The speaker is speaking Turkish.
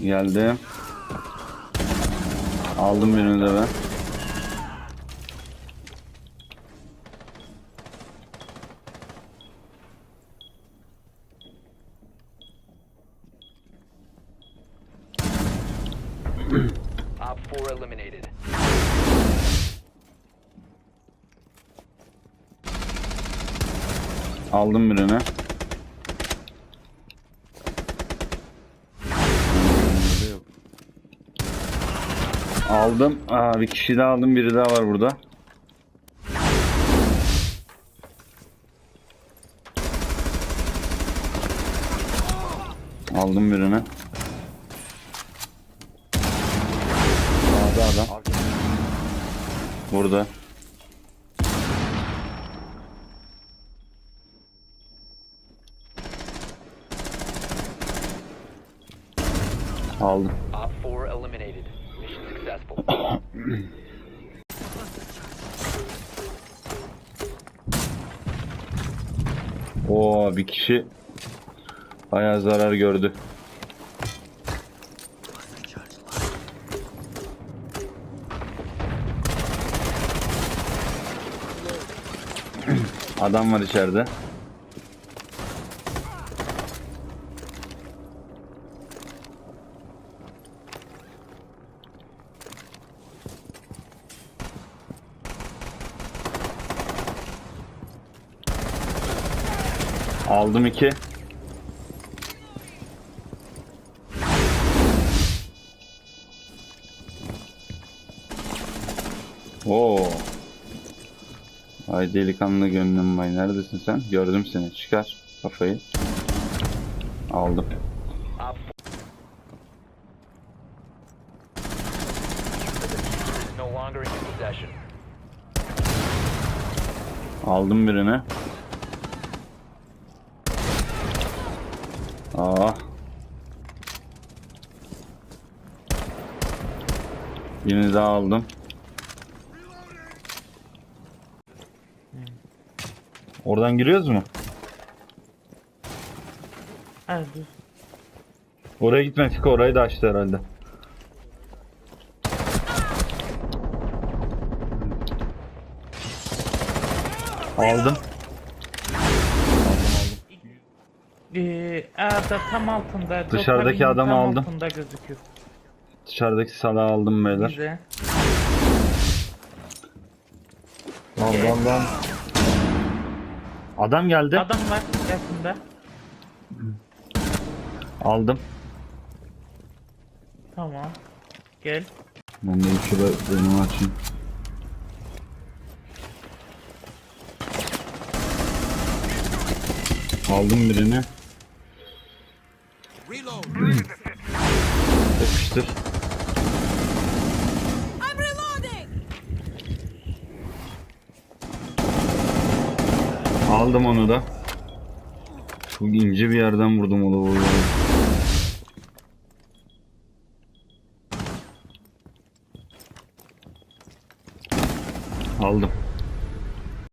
Geldi. Aldım birini de ben. Op 4 eliminated. Aldım birini. Aldım. Aa, bir kişi daha aldım. Biri daha var burada. Aldım birini. Sağda adam. Burada. Aldım. Op 4 eliminated. Oo bir kişi bayağı zarar gördü. Adam var içeride. Aldım iki. Oo. Ay delikanlı gönlüm bay. Neredesin sen? Gördüm seni. Çıkar kafayı. Aldım. Op 4 Birini daha aldım. Oradan giriyoruz mu? Evet. Oraya gitme Fiko orayı da açtı herhalde. Aldım. Ee, tam altında. Dışarıdaki adamı tam aldım. altında gözüküyor. Dışarıdaki salağı aldım beyler. Bize. Lan lan lan. Adam geldi. Adam var yakında. Aldım. Tamam. Gel. Ben de şurada önümü açayım. Aldım birini. Yapıştır. Aldım onu da. Çok ince bir yerden vurdum o da Aldım.